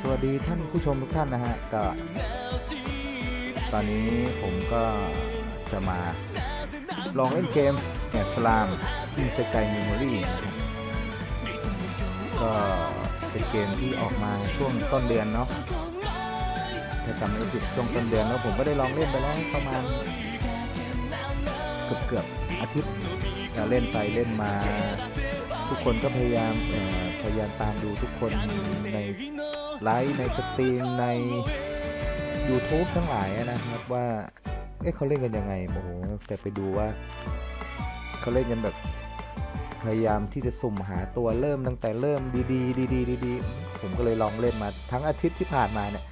สวัสดีท่านผู้ชมทุกท่านนะฮะก็ตอนนี้ผมก็จะมาลองเล่นเกมแอนสลามอินสกายเมมโมรี่นะครับก็เป็นเกมที่ออกมาช่วงต้นเดือนเนาะถ้าจำไม่ผิดช่วงต้นเดือนแล้วผมก็ได้ลองเล่นไปแล้วประมาณเกือบเกือบอาทิตย์ก็เล่นไปเล่นมา ทุกคนก็พยายามพยายามตามดูทุกคนใน ไลฟ์ในสตรีมใน YouTube ทั้งหลายนะครับว่าเอ๊ะเขาเล่นกันยังไงโอ้โหแต่ไปดูว่าเขาเล่นกันแบบพยายามที่จะสุ่มหาตัวเริ่มตั้งแต่เริ่มดีๆดีๆดีๆผมก็เลยลองเล่นมาทั้งอาทิตย์ที่ผ่านมาเนี่ย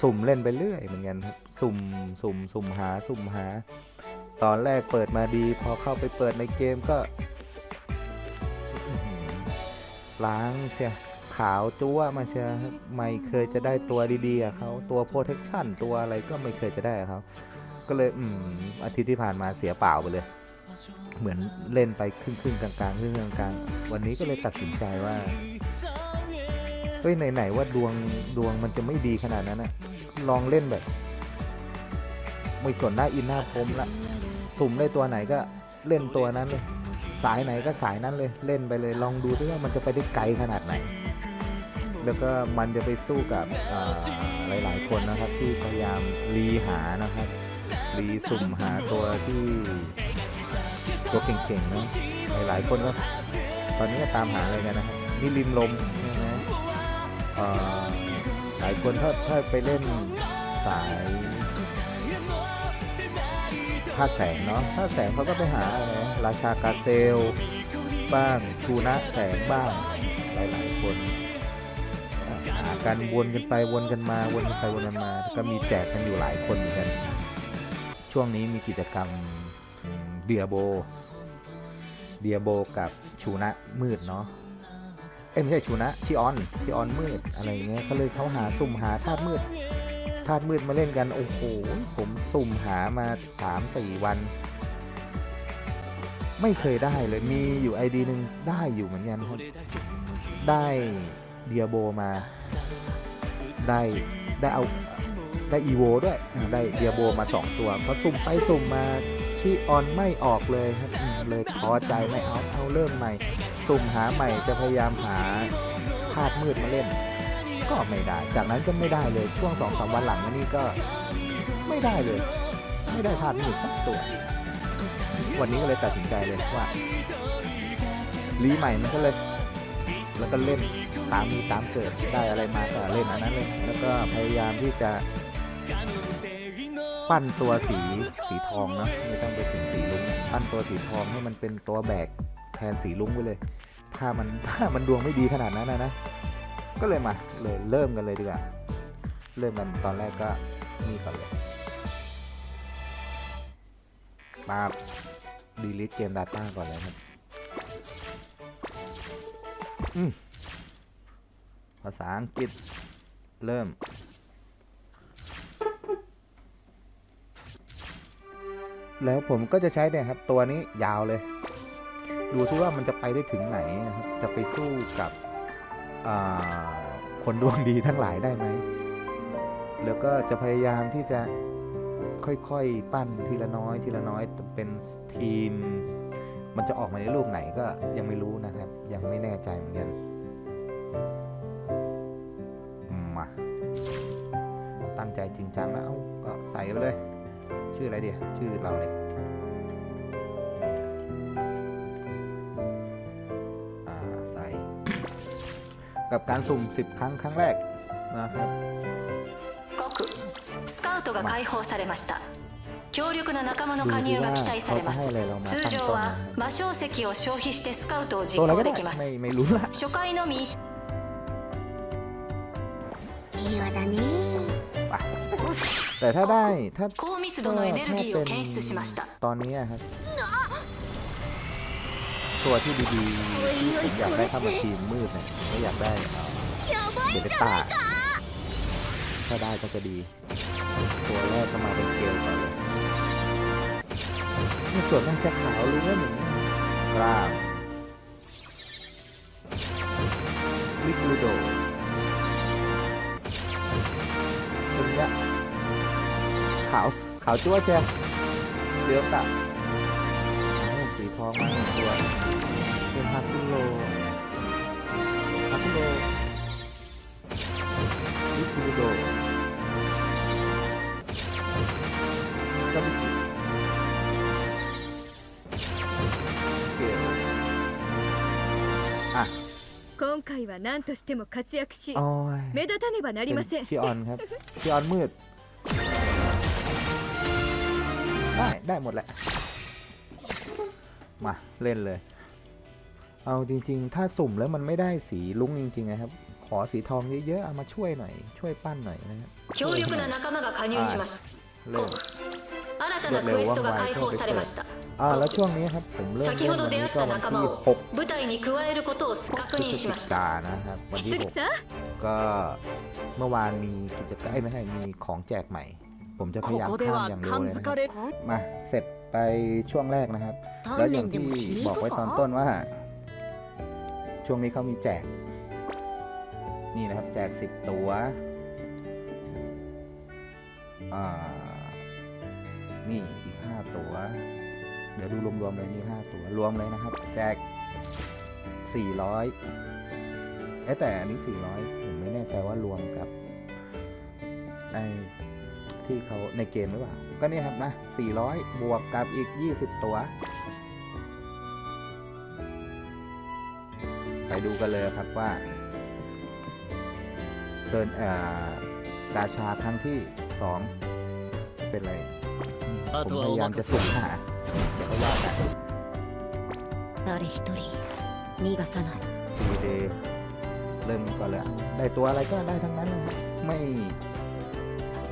สุ่มเล่นไปเรื่อยเหมือนกันครับสุ่มสุ่มสุ่มหาสุ่มหา ตอนแรกเปิดมาดี พอเข้าไปเปิดในเกมก็ล้างเชียาวจัวมาเชียไม่เคยจะได้ตัวดีๆเขาตัว protection ตัวอะไรก็ไม่เคยจะได้เขาก็เลยอืมอาทิตย์ที่ผ่านมาเสียเปล่าไปเลย เหมือนเล่นไปครึ่งครึ่งๆกลางๆครึ่งๆกลางๆวันนี้ก็เลยตัดสินใจว่าเฮ้ยไหนๆว่าดวงดวงมันจะไม่ดีขนาดนั้นนะลองเล่นแบบไม่สนหน้าอินหน้าพรมละสุ่มได้ตัวไหนก็เล่นตัวนั้นเลยสายไหนก็สายนั้นเลยเล่นไปเลยลองดูด้วยว่ามันจะไปได้ไกลขนาดไหน แล้วก็มันจะไปสู้กับอ่าหลาย ๆ คนนะครับ ที่พยายามรีหานะครับรีสุ่มหาตัวที่ตัวเก่งๆนะหลายๆคนก็ตอนนี้ก็ตามหาอะไรกันนะครับนิริมลมใช่ไหมหลายคนถ้าถ้าไปเล่นสายธาตุแสงเนาะธาตุแสงเขาก็ไปหาอะไรนะราชากาเซล บ้างชูนะแสงบ้าง หลายๆคน กันวนกันไปวนกันมาวนกันไปวนกันมาก็มีแจกกันอยู่หลายคนเหมือนกัน ช่วงนี้มีกิจกรรมเดียโบ เดียโบกับชูนะมืดเนาะเอ้ยไม่ใช่ชูนะชิออนชิออนมืดอะไรเงี้ยเขาเลยเขาหาสุ่มหาธาตุมืดธาตุมืดมาเล่นกันโอ้โหผมสุ่มหามาสามสี่วัน ไม่เคยได้เลยมีอยู่ไอดีหนึ่งได้อยู่เหมือนกันได้เดียโบมา ได้ได้เอาได้อีโวด้วยได้เดียโบมาสองตัวพอสุ่มไปสุ่มมาชีออนไม่ออกเลยครับเลยท้อใจไม่เอาเอาเริ่มใหม่ สุ่มหาใหม่จะพยายามหาภาพมืดมาเล่น ก็ไม่ได้ จากนั้นก็ไม่ได้เลยช่วงสองสามวันหลังนี่ก็ไม่ได้เลย ไม่ได้ภาพมืดสักตัว วันนี้ก็เลยตัดสินใจเลยว่ารีใหม่มันก็เลย แล้วก็เล่นตามมีตามเกิดได้อะไรมาก็เล่นอันนั้นเลยแล้วก็พยายามที่จะปั้นตัวสีสีทองเนาะไม่ต้องไปถึงสีลุงปั้นตัวสีทองให้มันเป็นตัวแบกแทนสีลุงไปเลย ถ้ามันถ้ามันดวงไม่ดีขนาดนั้นนะนะก็เลยมาเลยเริ่มกันเลยดีกว่าเริ่มกันตอนแรกก็นี่ก่อนเลยมาดีลิทเกม Data ก่อนเลยครับ ภาษาอังกฤษ เริ่ม แล้วผมก็จะใช้เนี่ยครับ ตัวนี้ยาวเลย ดูซิว่ามันจะไปได้ถึงไหนนะครับ จะไปสู้กับคนดวงดีทั้งหลายได้ไหม แล้วก็จะพยายามที่จะค่อยๆ ปั้นทีละน้อย ทีละน้อยเป็นทีม มันจะออกมาในรูปไหนก็ยังไม่รู้นะครับ ยังไม่แน่ใจเหมือนกันมาตั้งใจจริงจังแล้วก็ใส่ไปเลย ชื่ออะไรเดียชื่อเราเนี่ยใส่ กับการสุ่ม 10 ครั้งครั้งแรกนะครับ 強力な仲間の加入が期待されます通常は魔晶石を消費してスカウトを実 ตัวอะไร 行 ก็ で ได้ きます ไม่ไม่รู้ละ 初回のみ平和だね ไปแต่ถ้าได้ถ้า 高密度のエネルギーを検出しました ตอนนี้อะครับ ตัวที่ดีๆที่ผมอยากได้เข้ามาทีมมืดเนี่ยก็อยากได้เอ่อ やば เด い ลต้าถ้าได้ก็จะดี ตัวแรกก็มาเป็นเกลก่อนเลยใ นี่ส่วนมันจะขาวรู้ไหมหนึ่งกล้ามลิกูโดตรงนี้ขาว ขาวจั่วเชียเดือบตัดสีทองมาหนึ่ 今回は何としても活躍し โอ้ย 目立たねばなりません ชิออนครับชิออนมืด ได้ ได้หมดแหละ มาเล่นเลย เอาจริง ๆ ถ้าสุ่มแล้วมันไม่ได้สีลุ้งจริงๆนะครับ ขอสีทองเยอะๆ เอามาช่วยหน่อย ช่วยปั้นหน่อยนะครับ 強力な仲間が加入しました เริ่มรวดเร็วว่องไวช่วงไปเปิอ่าแล้วช่วงนี้ครับผมเริ่มวันนี้ก็วันที่6พฤศจิกานะครับวันที่หกก็เมื่อวานมีกิจกรรมไม่ใช่มีของแจกใหม่ ผมจะพยายามข้อย่างเร็วเลยมาเสร็จไปช่วงแรกนะครับ แล้วอย่างที่บอกไว้ตอนต้นว่า ช่วงนี้เขามีแจก นี่นะครับ แจกสิบตัวอ่า นี่อีกห้าตัว เดี๋ยวดูรวมๆเลยนี่ห้าตัวรวมเลยนะครับ แจกสี่ร้อยเอ๊ะแต่อันนี้สี่ร้อยผมไม่แน่ใจว่ารวมกับไอ้ที่เขาในเกมหรือเปล่า ก็นี่ครับนะ 400 บวกกับอีก 20 ตัว ไปดูกันเลยครับว่าเดินอ่อกาชาครั้งที่ 2 เป็นไร ผมพยายามจะสุ่มหาเดี๋ยวก็ว่ากัน 誰一人逃がさない ซีเดเริ่มก่อนเลยอ่ะได้ตัวอะไรก็ได้ทั้งนั้นนะครับไม่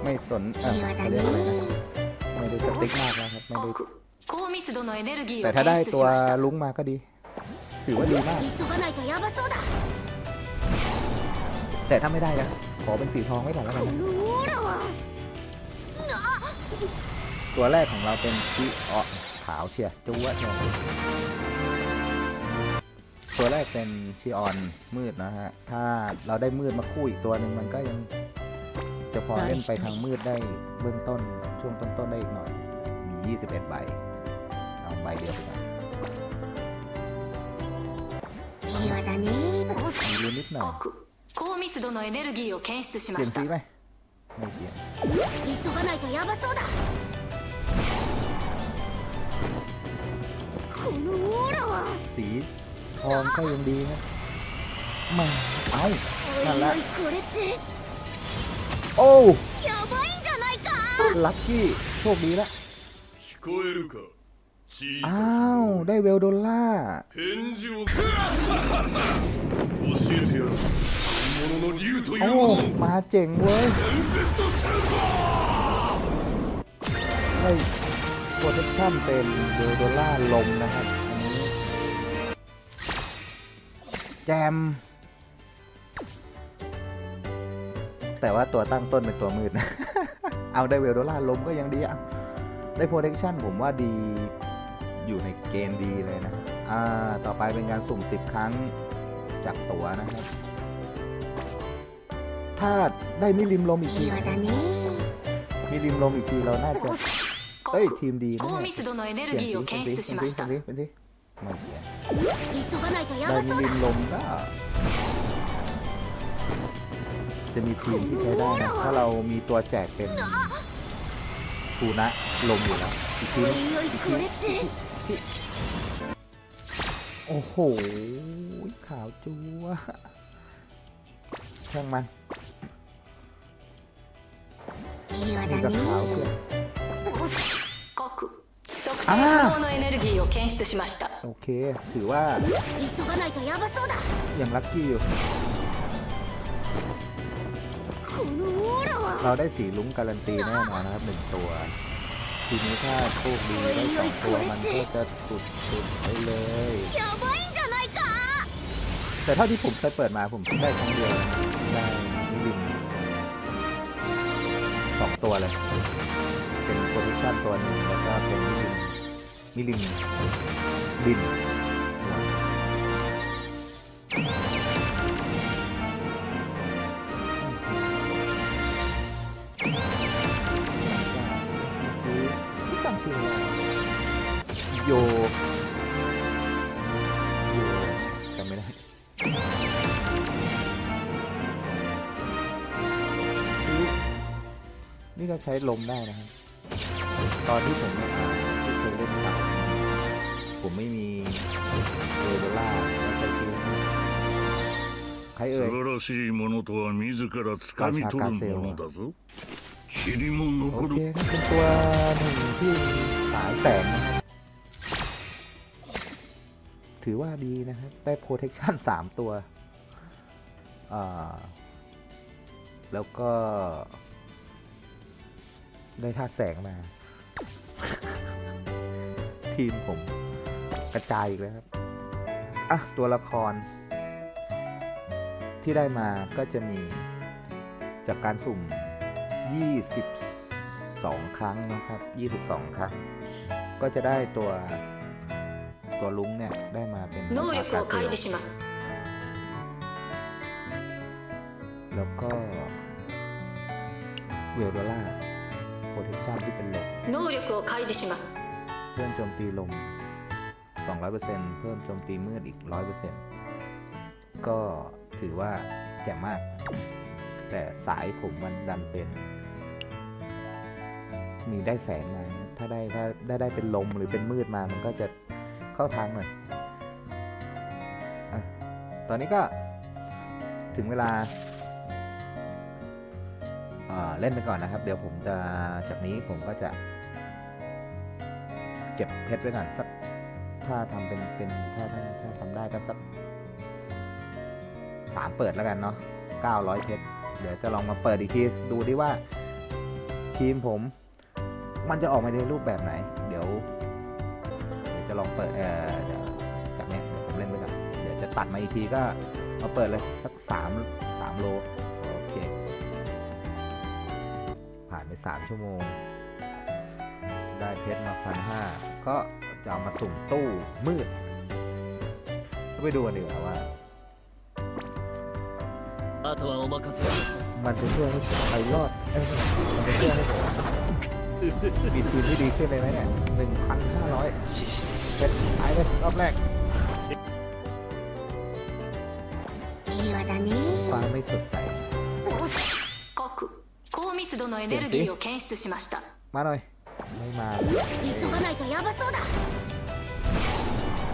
ไม่สนเอ่อ 平和だ เขาเรียกอะไรนะ ね ไม่ได้สติ๊กมากนะครับ ไม่ได้ 高密度のエネルギー แต่ を ถ้าได้ 検出 ตั し ว ました ลุงมาก็ดี ถือว่าดีมาก 急がないとヤバそうだ แต่ถ้าไม่ได้ก็ขอเป็นสีทองไว้ก่อนแล้วกัน こ นะ のオーラは ตัวแรกของเราเป็นชีออขาวเชียร์จูวะเชียร์ตัวแรกเป็นชีออนมืดนะฮะ ถ้าเราได้มืดมาคู่อีกตัวหนึ่งมันก็ยัง จะพอเล่นไปทางมืดได้เบื้องต้นช่วงต้นๆได้อีกหน่อย มี 21 ใบ เอาใบเดียวไปก่อน 平和だね มีลุ้นนิดหน่อย 奥高密度のエネルギーを検出し เป ま ลี่ยน した สีไหมไม่เปลี่ยน 急がないとヤバそうだ สีทองก็ยังดีนะมาไปนั่นละโอ้ลัคกี้โชคดีละอ้าว ได้เวลดอลล่าโอ้มาเจ๋งเว้ยไโปรเทคชั่นเป็นโดโดอล่าลมนะครับอันนี้แจม แต่ว่าตัวตั้งต้นเป็นตัวมืด เอาได้เวลดอล่าลมก็ยังดีอะได้โปรเทคชั่นผมว่าดีอยู่ในเกณฑ์ดีเลยนะ อ่า ต่อไปเป็นการสุ่ม 10 ครั้งจากตัวนะครับ ถ้าได้มิริมลมอีกทีมิริมลมอีกทีเราน่าจะ เอ้ยทีมดีนะเนี่ยเปลี่ยนสีเป็นสีเป็นสีเป็นสีเลี่ยนเราลินลมได้จะมีทีมที่ใช้ได้นะถ้าเรามีตัวแจกเป็นฟูนะลมอยู่แล้วอีกทีโอ้โหขาวจัวช่างมันนี่ก็ขาวเกิน 測定不能のエネルギーを検出しました โอเค ถือว่า 急がないとヤバそうだ ยังลัคกี้อยู่ このオーラは เราได้สีลุ้งการันตีแน่นอนนะครับหนึ่งตัว ทีนี้ถ้าโชคดีได้สองตัวมันก็จะสุดๆไปเลย ヤバいんじゃないか แต่เท่าที่ผมเคยเปิดมาผมได้ครั้งเดียวนะได้มิลินสองตัวเลย เป็นโปรดิ ชั่นตัวนึงแล้วก็เป็นมิลินมิลินดินที่จโยโยจำไม่ได้นี่ก็ใช้ลมได้นะครับ ตอนที่ผมอ่าที่เคยเล่นเต่าผมไม่มีเอโดล่าแล้วใช้ฟิวใคร 素 เอ่ย 晴らしいものとは自ら掴み取るものだぞ塵も โอ 残 เค る ครับเป็นตัวหนึ่งที่สายแสงนะครับถือว่าดีนะครับ ได้ protection สามตัวอ่าแล้วก็ ได้ธาตุแสงมา ทีมผมกระจายอีกแล้วครับ อ่ะ ตัวละคร ที่ได้มาก็จะมีจากการสุ่ม 22 ครั้งนะครับ 22 ครั้ง ก็จะได้ตัวตัวลุงเนี่ย ได้มาเป็น 能力を กาเซ 開 ล 示します แล้วก็เวลโดล่า พเทชันที่เป็นลบเพิ่มโจมตีลม 200%เพิ่มโจมตีมืดอีก 100%ก็ถือว่าแจ่มมาก แต่สายผมมันดันเป็น มีได้แสงมา ถ้าได้ถ้าได้ได้เป็นลมหรือเป็นมืดมามันก็จะเข้าทางหน่อยตอนนี้ก็ถึงเวลา เล่นไปก่อนนะครับ เดี๋ยวผมจะจากนี้ผมก็จะ เก็บเพชรไว้ก่อนสักถ้าทำเป็นเป็นถ้าถ้าถ้าทำได้ก็สักสามเปิดแล้วกันเนาะ900เพชรเดี๋ยวจะลองมาเปิดอีกทีดูดิว่า ทีมผม มันจะออกมาในรูปแบบไหน เดี๋ยวเดี๋ยวจะลองเปิดเออเดี๋ยวจากเนี้ยเดี๋ยวผมเล่นไปก่อนเดี๋ยวจะตัดมาอีกทีก็มาเปิดเลยสักสามสามโล สามชั่วโมง ได้เพชรมาพันห้าก็จะเอามาสุ่มตู้มืดก็ไปดูกันดีกว่าว่า มันจะช่วยให้ไปรอดมันจะช่วยให้ผมมีทีมที่ดีขึ้นเลยไหมเนี่ยหนึ่งพันห้าร้อยเพชรหายไปรอบแรกความไม่สดใส 密度のエネルギーを検出しました มาหน่อย ไม่มา 急がないとヤバそうだ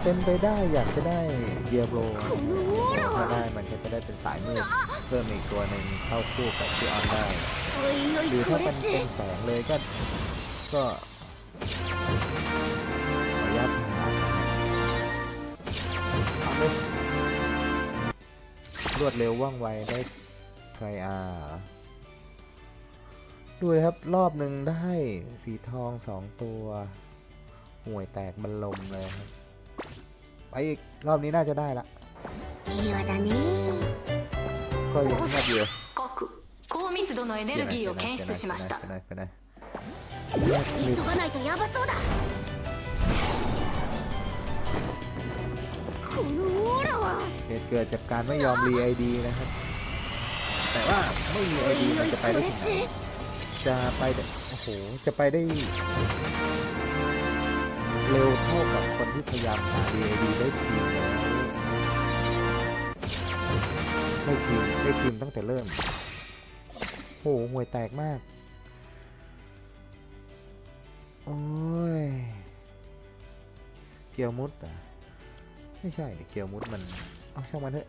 เป็นไปได้อยากจะได้เดียโบร このオーラ ถ้า は ได้มันก็จะได้เป็นสายมืดเพิ่มอีกตัวหนึ่งเข้าคู่กับที่ออนได้ おいお หรือ いこ ถ้า れ มัน っ เป็น て แสงเลยก็ ก็ขออนุญาตหาเอาเลยรวดเร็วว่องไวได้ไทรอา ดูเลยครับรอบหนึ่งได้สีทองสองตัว ห่วยแตกมันลมเลยครับ ไปอีก รอบนี้น่าจะได้ละ 平和だね ก็ยังรอบเดียว 告高密度のエネルギーを検出しました ไปไหนไปไหน 急がないとヤバそうだこのオーラは เหตุเกิดจากการไม่ยอมรีไอดีนะครับ แต่ว่าไม่มีไอ おい ดี お มัน い จะ こ ไปได้ れ ถึ っ งไหน て จะไปโอ้โห จะไปได้ เร็วเท่ากับคนที่พยายามหายดีได้ทีแล้วได้ทีได้ทีตั้งแต่เริ่ม โอ้โหห่วยแตกมาก โอ้ย เกียวมุดอะไม่ใช่เกียวมุดมัน เอาช่างมันเถอะ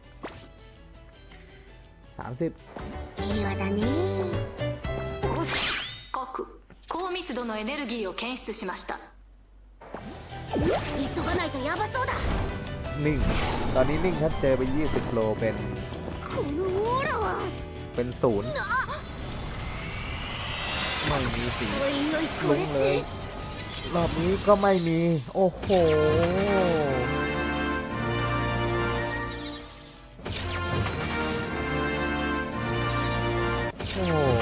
สามสิบเอวะตาเน่ 密度のエネルギーを検出しました急がないとヤバそうだ นิ่ง ตอนนี้นิ่งครับ เจอไป 20โลเป็น このオーラは เป็นศูนย์ไม่มีสี おいおいこ ลุ้ れ ง っ เลย て รอบนี้ก็ไม่มี โอ้โห โอ้โห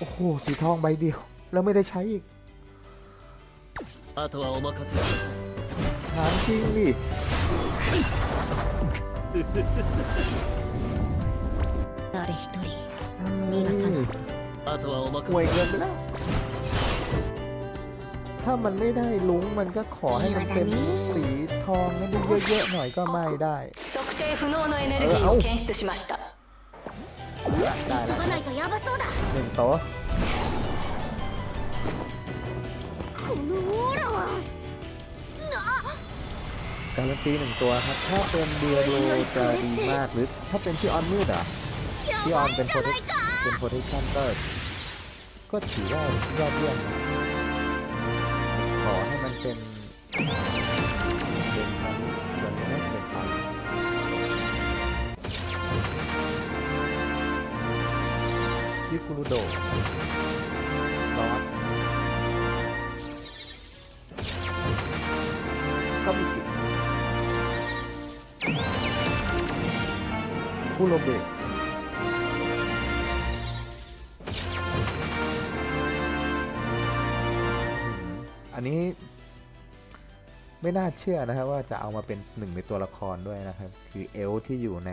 โอ้โห สีทองใบเดียว แล้วไม่ได้ใช้อีก あとはお任せください ถามจริงดิ 誰一人 เฮ้ย あとはお任 ห่วย せく เกิ だ นไป さい แล้ว ถ้ามันไม่ได้ลุงมันก็ขอให้มันเป็นสีทองให้มันเยอะๆหน่อยก็ไม่ได้ 測定不能のエネルギーを検出しました หนึ่งโต๊ะการันตีหนึ่งตัวครับ ถ้าเป็นเดียโดจะดีมากหรือถ้าเป็นที่ออนมืดอะที่ออนเป็นโพลิเป็นโพลิชั่นก็ก็ถือว่ายอดเยี่ยมขอให้มันเป็น คุรุโดะลอสก็มีจิคุโรเบะอันนี้ไม่น่าเชื่อนะครับว่าจะเอามาเป็นหนึ่งในตัวละครด้วยนะครับ คือเอลที่อยู่ใน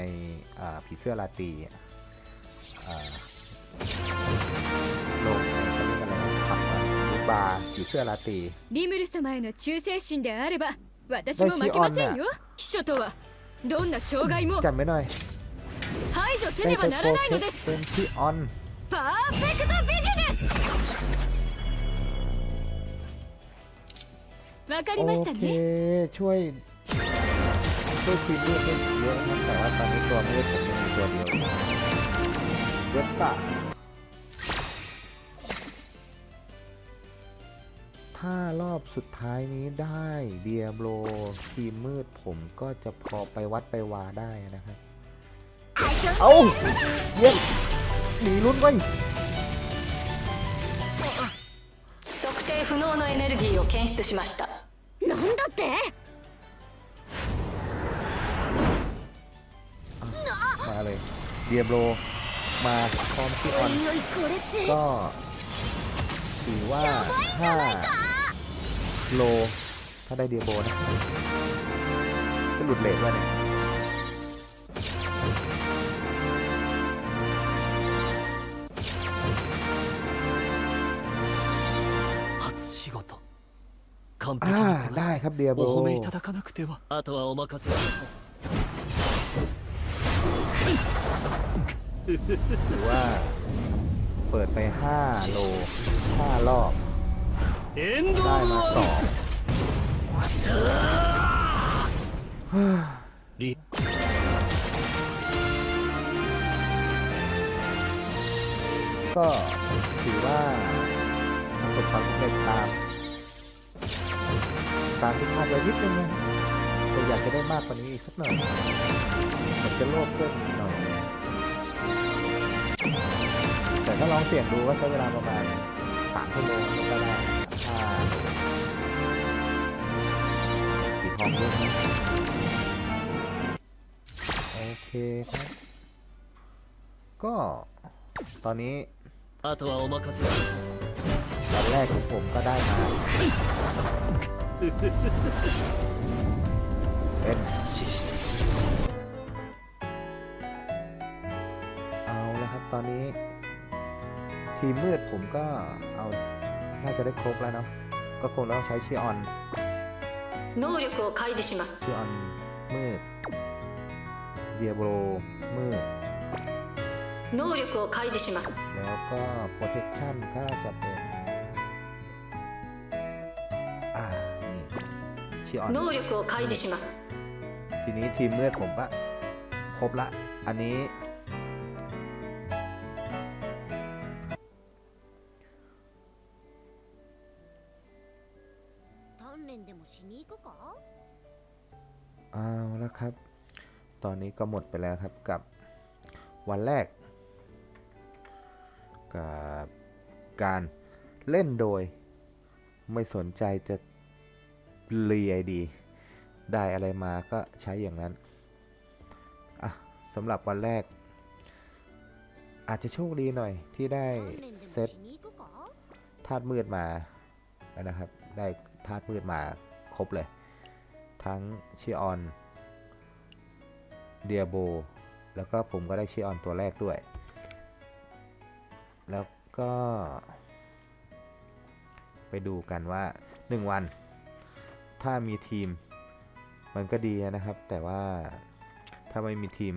ผีเสื้อลาตีอะ อะหรือบาร์ผีเสื้อลาตรี リムル様への忠誠心であれば私も負けませんよ秘書とはどんな障害も จำไม่หน่อย 排除せ ได้ ね ไป ばな โปร らない เท の ค です เป็นที่ออน パーフェクトビジネスわかり โอ ました เค ね ช่วยช่วยทีมเลือดได้เยอะนะแต่ว่าตอนนี้ตัวไม่ได้ผมยังมีตัวเดียวเวสป้า ถ้ารอบสุดท้ายนี้ได้เดียโบรทีมมืดผมก็จะพอไปวัดไปวาได้นะครับ เอาเยี่ยมหนีลุ้นไว้ย 測定不能のエネルギーを検出しましたなんだって มาเลยเดียโบรมาพร้อมที่ออน おいおいこれって ก็ถือว่าถ้า โล ถ้าได้เดียโบนะจะหลุดเลทว่าเนี่ย 初仕事完璧 อ่า にこな ได้ し ครับเดียโบ お褒めいただかなくてはあとはお任せください ถือว่าเปิดไป 5 โล 5 รอบ エンド ได้มาสองリก็ถือว่าประสบความสำเร็จตามตามที่คาดไว้นิดนึงนะแต่อยากจะได้มากกว่านี้อีกสักหน่อยผมจะโลภเพิ่มอีกหน่อย แต่ถ้าลองเสี่ยงดูก็ใช้เวลาประมาณสามชั่วโมงก็ได้ถ้า สีทองด้วยนะโอเคครับ ก็ตอนนี้ あとはお任せください ตอนแรกที่ผมก็ได้มา เป็น 指示して เอาแล้วครับ ตอนนี้ ทีมมืดผมก็เอา น่าจะได้ครบแล้วเนาะ ก็คงต้องใช้ชีออน 能力を開示します ชีออนมืด เดียโบรมืด 能力を開示します แล้วก็ protection ก็จะเป็น อ่า นี่ชีออน 能力を開示します ทีนี้ทีมเลือดผมก็ครบละ อันนี้ เอาละครับ ตอนนี้ก็หมดไปแล้วครับกับวันแรก กับการเล่นโดย ไม่สนใจจะเรียดีได้อะไรมาก็ใช้อย่างนั้นอะสำหรับวันแรก อาจจะโชคดีหน่อยที่ได้เซตธาตุมืดมานะครับ ได้ธาตุมืดมาครบเลย ทั้งชิออนเดียโบ แล้วก็ผมก็ได้ชิออนตัวแรกด้วย แล้วก็ ไปดูกันว่าหนึ่งวัน ถ้ามีทีมมันก็ดีนะครับ แต่ว่าถ้าไม่มีทีม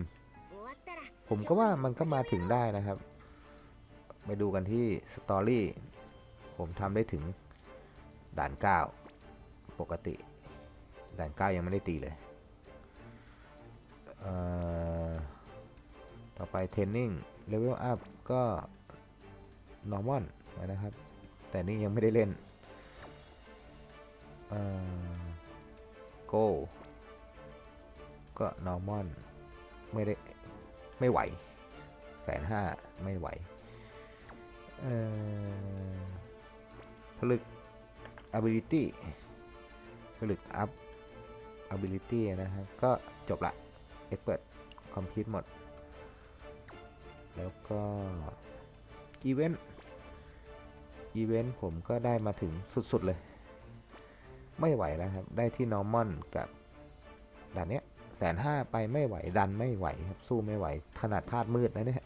ผมก็ว่ามันก็มาถึงได้นะครับ ไปดูกันที่สตอรี่ผมทำได้ถึงด่าน 9 ปกติ ด่าน9ยังไม่ได้ตีเลยเต่อไปเทรนนิ่งเลเวลอัพก็ normal นะครับ แต่นี่ยังไม่ได้เล่นเอ่อ go ก็ normal ไม่ได้ ไม่ไหวแสนห้าไม่ไหวผลึก ability ผลึก up ability นะครับก็จบละ expert complete หมด แล้วก็ event event ผมก็ได้มาถึงสุด ๆ เลย ไม่ไหวแล้วครับ ได้ที่ normal กับด่านเนี้ยแสนห้าไปไม่ไหวดันไม่ไหวครับ สู้ไม่ไหว ขนาดธาตุมืดนะเนี่ย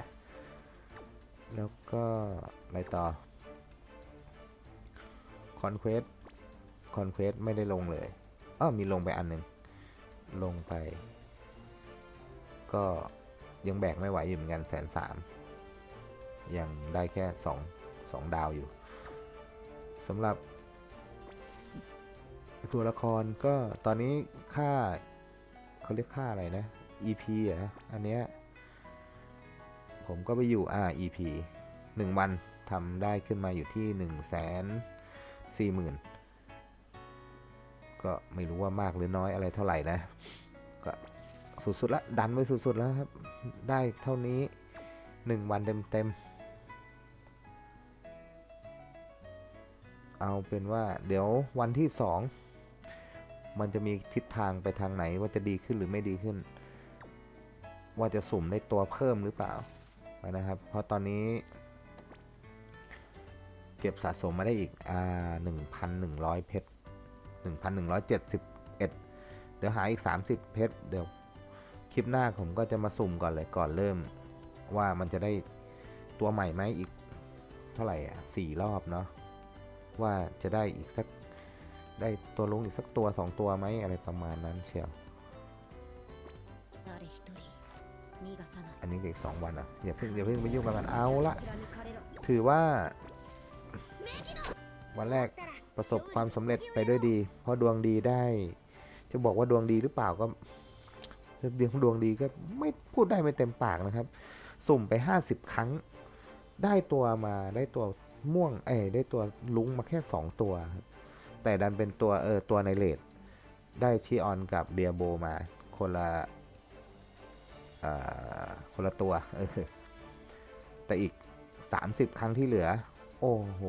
แล้วก็อะไรต่อ Conquest Conquest ไม่ได้ลงเลยอ้อมีลงไปอันหนึ่ง ลงไป ก็ยังแบกไม่ไหวอยู่เหมือนกันแสนสามยังได้แค่สองสองดาวอยู่สำหรับตัวละครก็ตอนนี้ค่าเขาเรียกค่าอะไรนะ EP อะอันเนี้ยผมก็ไปอยู่อ่า EP หนึ่งวันทำได้ขึ้นมาอยู่ที่หนึ่งแสนสี่หมื่น ก็ไม่รู้ว่ามากหรือน้อยอะไรเท่าไหร่นะ ก็สุดๆละดันไปสุดๆแล้วครับ ได้เท่านี้หนึ่งวันเต็มๆ เอาเป็นว่าเดี๋ยววันที่สองมันจะมีทิศทางไปทางไหนว่าจะดีขึ้นหรือไม่ดีขึ้น ว่าจะสุ่มได้ตัวเพิ่มหรือเปล่านะครับ เพราะตอนนี้ เก็บสะสมมาได้อีกอ่าหนึ่งพันหนึ่งร้อยเพชร 1,171 เดี๋ยวหาอีก 30 เพชรเดี๋ยวคลิปหน้าผมก็จะมาสุ่มก่อนเลยก่อนเริ่ม ว่ามันจะได้ตัวใหม่ไหมอีกเท่าไหร่อะสี่รอบเนาะว่าจะได้อีกสักได้ตัวลุงอีกสักตัวสองตัวไหมอะไรประมาณนั้นเชียวอันนี้อีกสองวันอะอย่าเพิ่งอย่าเพิ่งไปยุ่งกับมันเอาละถือว่า วันแรก ประสบความสำเร็จไปด้วยดี เพราะดวงดีได้ จะบอกว่าดวงดีหรือเปล่าก็เรื่องดวงดีก็ไม่พูดได้ไม่เต็มปากนะครับ สุ่มไป 50 ครั้ง ได้ตัวมาได้ตัวม่วงเอ้ได้ตัวลุงมาแค่ 2 ตัว แต่ดันเป็นตัวเออตัวในเลดได้ชีออนกับเดียโบมาคนละอ่าคนละตัว เออ แต่อีก 30 ครั้งที่เหลือ โอ้โห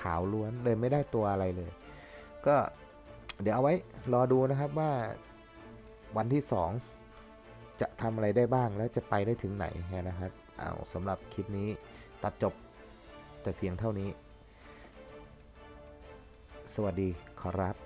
ขาวล้วนเลยไม่ได้ตัวอะไรเลย ก็เดี๋ยวเอาไว้รอดูนะครับว่าวันที่ 2 จะทำอะไรได้บ้างและจะไปได้ถึงไหนนะครับเอาสำหรับคลิปนี้ตัดจบแต่เพียงเท่านี้ สวัสดีขอรับ